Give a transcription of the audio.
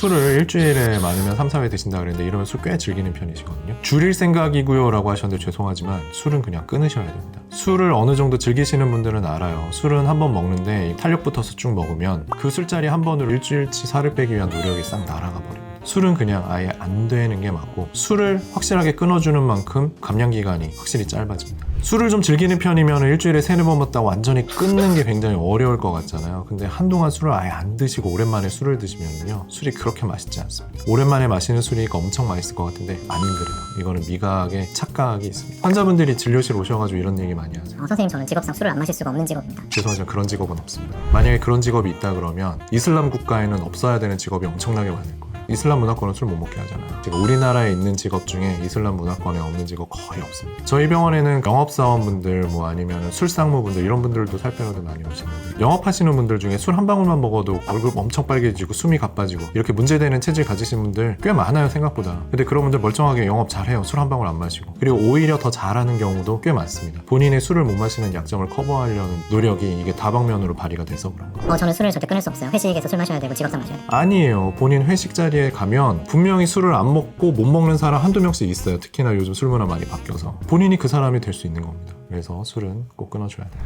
술을 일주일에 많으면 3, 4회 드신다 그랬는데 이러면 술 꽤 즐기는 편이시거든요. 줄일 생각이고요 라고 하셨는데 죄송하지만 술은 그냥 끊으셔야 됩니다. 술을 어느 정도 즐기시는 분들은 알아요. 술은 한 번 먹는데 탄력 붙어서 쭉 먹으면 그 술자리 한 번으로 일주일치 살을 빼기 위한 노력이 싹 날아가 버립니다. 술은 그냥 아예 안 되는 게 맞고 술을 확실하게 끊어주는 만큼 감량 기간이 확실히 짧아집니다. 술을 좀 즐기는 편이면 일주일에 세네 번 먹다 완전히 끊는 게 굉장히 어려울 것 같잖아요. 근데 한동안 술을 아예 안 드시고 오랜만에 술을 드시면요. 술이 그렇게 맛있지 않습니다. 오랜만에 마시는 술이니까 엄청 맛있을 것 같은데 안 그래요. 이거는 미각에 착각이 있습니다. 환자분들이 진료실 오셔가지고 이런 얘기 많이 하세요. 어, 선생님 저는 직업상 술을 안 마실 수가 없는 직업입니다. 죄송하지만 그런 직업은 없습니다. 만약에 그런 직업이 있다 그러면 이슬람 국가에는 없어야 되는 직업이 엄청나게 많을 거예요. 이슬람 문화권은 술 못 먹게 하잖아요. 지금 우리나라에 있는 직업 중에 이슬람 문화권에 없는 직업 거의 없습니다. 저희 병원에는 영업사원분들 뭐 아니면 술상무분들 이런 분들도 살 빼는데 많이 오시는데 영업하시는 분들 중에 술 한 방울만 먹어도 얼굴 엄청 빨개지고 숨이 가빠지고 이렇게 문제되는 체질 가지신 분들 꽤 많아요 생각보다. 근데 그런 분들 멀쩡하게 영업 잘해요. 술 한 방울 안 마시고. 그리고 오히려 더 잘하는 경우도 꽤 많습니다. 본인의 술을 못 마시는 약점을 커버하려는 노력이 이게 다방면으로 발휘가 돼서 그런 거예요. 어, 저는 술을 절대 끊을 수 없어요. 회식에서 술 마셔야 되고 직업상 마셔야 돼요. 아니에요. 본인 회식 자리 에 가면 분명히 술을 안 먹고 못 먹는 사람 한두 명씩 있어요. 특히나 요즘 술 문화 많이 바뀌어서. 본인이 그 사람이 될 수 있는 겁니다. 그래서 술은 꼭 끊어줘야 돼요.